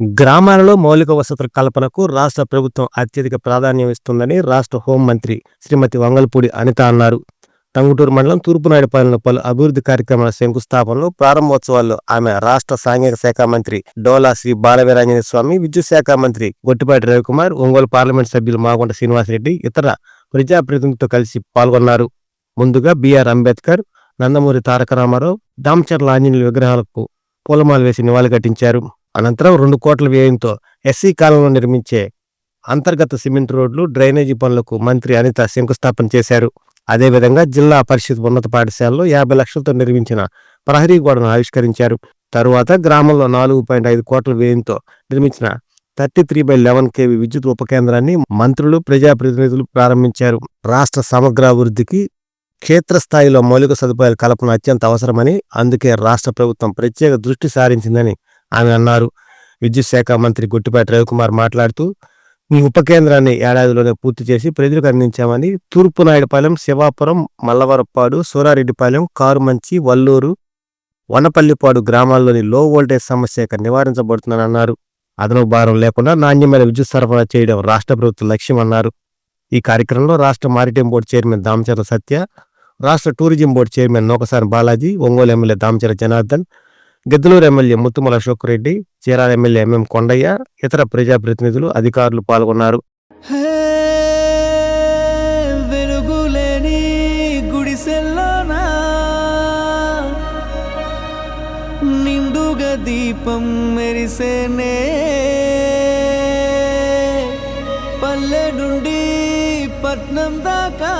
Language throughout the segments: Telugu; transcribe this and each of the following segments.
గ్రామాలలో మౌలిక వసతుల కల్పనకు రాష్ట్ర ప్రభుత్వం అత్యధిక ప్రాధాన్యం ఇస్తుందని రాష్ట్ర హోంమంత్రి శ్రీమతి వంగల్పూడి అనిత అన్నారు. టంగుటూరు మండలం తూర్పునాయుడుపాలెంలో పలు అభివృద్ధి కార్యక్రమాల శంకుస్థాపనలు ప్రారంభోత్సవాల్లో ఆమె రాష్ట్ర సాంఘిక శాఖ మంత్రి డోలా శ్రీ బాలవీరాంజనేయ స్వామి విద్యుత్ శాఖ మంత్రి గొట్టిపాటి రవికుమార్ ఒంగోలు పార్లమెంట్ సభ్యులు మాగుంట శ్రీనివాసరెడ్డి ఇతర ప్రజాప్రతినిధులతో కలిసి పాల్గొన్నారు. ముందుగా బిఆర్ అంబేద్కర్ నందమూరి తారక రామారావు దామచర్ల ఆంజనేయుల విగ్రహాలకు పూలమాల వేసి నివాళులర్పించారు అనంతరం రెండు కోట్ల వ్యయంతో ఎస్సీ కాలంలో నిర్మించే అంతర్గత సిమెంట్ రోడ్లు డ్రైనేజీ పనులకు మంత్రి అనిత శంకుస్థాపన చేశారు. అదేవిధంగా జిల్లా పరిషత్ ఉన్నత పాఠశాలలో యాభై లక్షలతో నిర్మించిన ప్రహరీ గోడను ఆవిష్కరించారు. తరువాత గ్రామంలో నాలుగు పాయింట్ ఐదు కోట్ల వ్యయంతో నిర్మించిన thirty three by eleven KV విద్యుత్ ఉప కేంద్రాన్ని మంత్రులు ప్రజాప్రతినిధులు ప్రారంభించారు. రాష్ట్ర సమగ్ర అభివృద్ధికి క్షేత్రస్థాయిలో మౌలిక సదుపాయాల కల్పన అత్యంత అవసరమని అందుకే రాష్ట్ర ప్రభుత్వం ప్రత్యేక దృష్టి సారించిందని ఆమె అన్నారు. విద్యుత్ శాఖ మంత్రి గుట్టిపాటి రవికుమార్ మాట్లాడుతూ ఈ ఉప కేంద్రాన్ని ఏడాదిలోనే పూర్తి చేసి ప్రజలకు అందించామని తూర్పునాయుడుపాలెం శివాపురం మల్లవరపాడు సూరారెడ్డిపాలెం కారుమంచి వల్లూరు వనపల్లిపాడు గ్రామాల్లోని లో వోల్టేజ్ సమస్య నివారించబడుతుందని అన్నారు. అదనపు భారం లేకుండా నాణ్యమైన విద్యుత్ సరఫరా చేయడం రాష్ట్ర ప్రభుత్వ లక్ష్యం అన్నారు. ఈ కార్యక్రమంలో రాష్ట్ర maritime board chairman Damacharla Satya రాష్ట్ర tourism board chairman Nokasani Balaji Ongole MLA Damacharla Janardhan Giddalur MLA Muthumula Ashok Reddy Chirala MLA MM Kondaiah ఇతర ప్రజాప్రతినిధులు అధికారులు పాల్గొన్నారు. వెలుగులేని నిండుగా దీపం మెరిసేనే? పల్లె నుండి పట్నం దాకా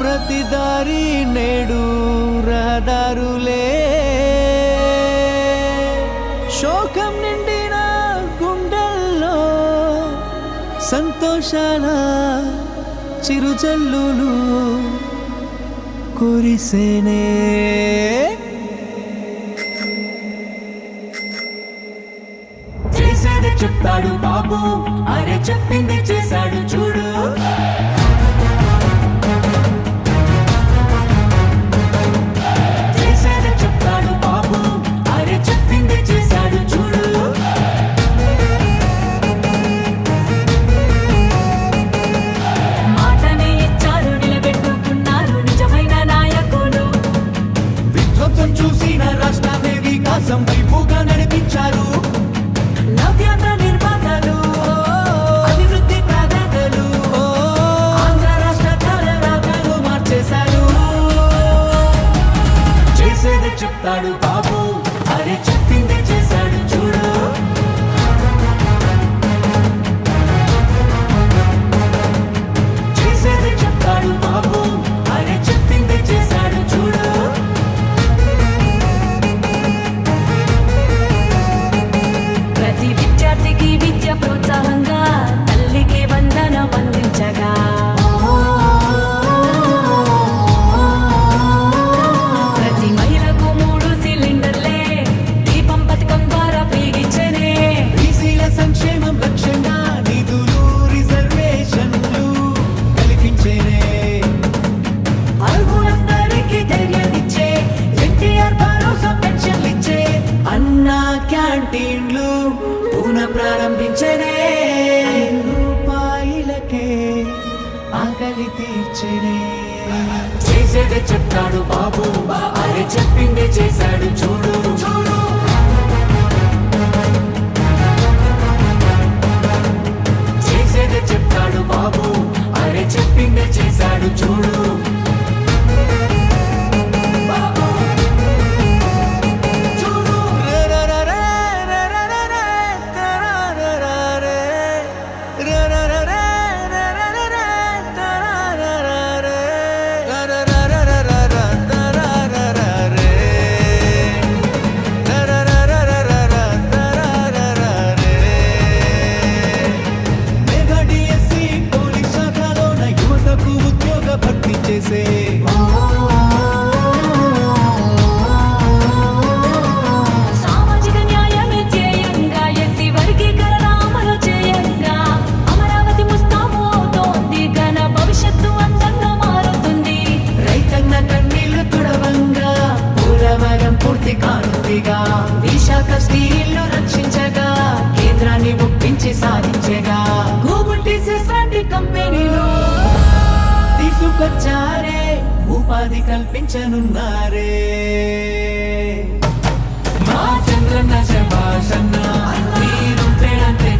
ప్రతి దారి నేడు రహదారులే? సంతోషాల చిరుజల్లులు కురిసేనే. చెప్తాడు బాబు అరే చెప్పింది చెప్తాడు బాబు. అరే క్యాంటీన్లు పునః ప్రారంభించనే. రూపాయలకే ఆకలి తీర్చనే. చేసేదే చెప్తాడు బాబు అరే చెప్పిందే చేశాడు చూడు. ఉపాధి కల్పించనున్నారే. మా చంద్రన్న శభాషన్న మీరుంటే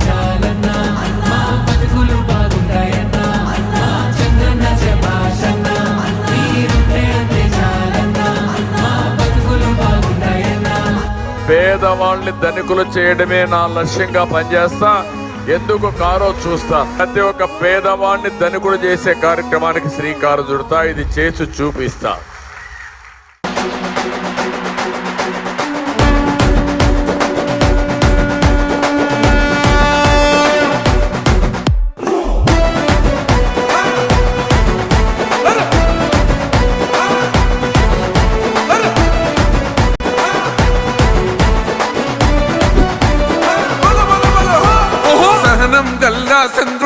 చాలన్న మా బతుకులు బాగుంటాయన్న మా చంద్రన్న శభాషన్న మీరుంటే అంటే చాలన్నా మా బతుకులు బాగుంటాయన్నా. పేదవాళ్ళని ధనికులు చేయడమే నా లక్ష్యంగా పనిచేస్తా. ఎందుకు కారో చూస్తా. ప్రతి ఒక్క పేదవాణ్ణి ధనికుడు చేసే కార్యక్రమానికి శ్రీకారం చుడతా. ఇది చేసి చూపిస్తా.